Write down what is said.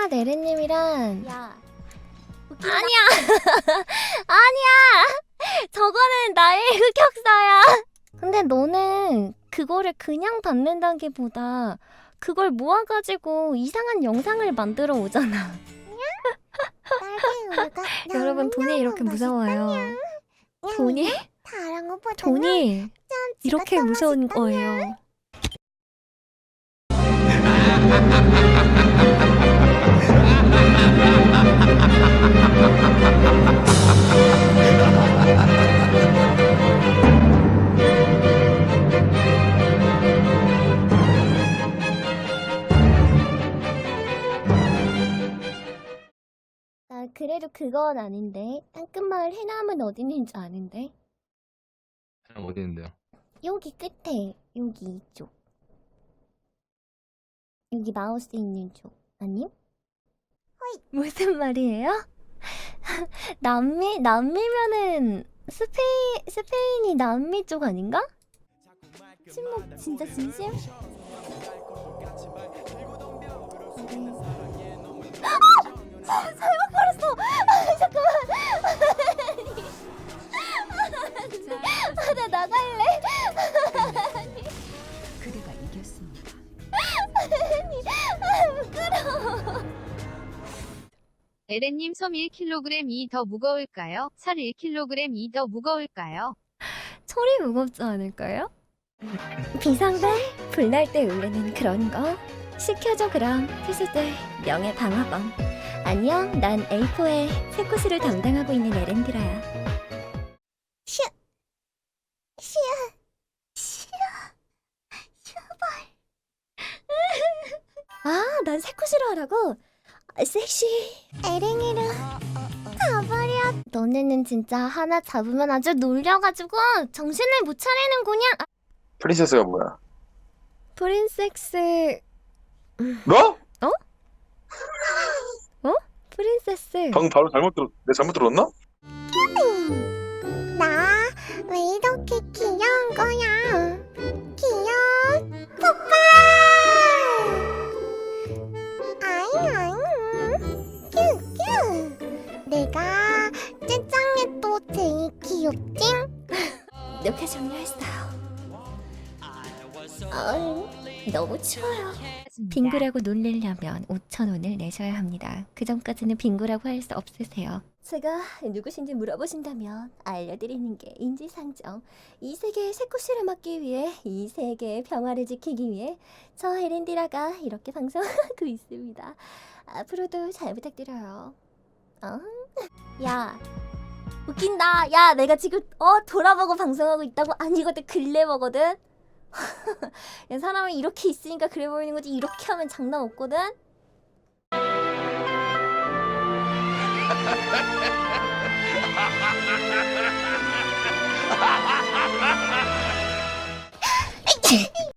땅끝맛 에렌님이란 야. 아니야. 아니야. 저거는 나의 흑역사야. 근데 너는 그거를 그냥 받는다기보다 그걸 모아가지고 이상한 영상을 만들어 오잖아. 여러분 돈이 이렇게 무서워요. 돈이? 돈이 이렇게 무서운 거예요 나 그래도 그건 아닌데 땅끝마을 해남은 어디 있는지 아는데 어디 있는데요? 여기 끝에 여기 이쪽 여기 마우스 있는 쪽 아님? 허이 무슨 말이에요? 남미 남미면은 스페인 스페인이 남미 쪽 아닌가? 침묵 진짜 진심? 잘못 에렌님 섬 1kg이 더 무거울까요? 살 1kg이 더 무거울까요? 철이 무겁지 않을까요? 비상벨 불날 때 울리는 그런 거. 시켜줘 그럼. 피수들 명예 방어범. 안녕 난 A4의 세코스를 담당하고 있는 에렌디라야. 슈슈슈 슈발 아난 세코스를 하라고. 아, 섹시. 에랭이를 가버려. 너네는 진짜 하나 잡으면 아주 놀려가지고 정신을 못 차리는구냐. 아, 프린세스가 뭐야? 프린세스. 뭐? 프린세스. 방금 바로 잘못 들었, 내 잘못 들었나? 나 귀엽징? 이렇게 정리했어요? 아, 너무 추워요. 빙구라고 놀리려면 5,000원을 내셔야 합니다. 그 전까지는 빙구라고 할 수 없으세요. 제가 누구신지 물어보신다면 알려드리는 게 인지상정. 이 세계의 세코시를 막기 위해 이 세계의 평화를 지키기 위해 저 에렌디라가 이렇게 방송하고 있습니다. 앞으로도 잘 부탁드려요. 어? 야 웃긴다. 야 내가 지금 어 돌아보고 방송하고 있다고? 아니 이것도 글래머거든? 야, 사람이 이렇게 있으니까 그래 보이는 거지. 이렇게 하면 장난 없거든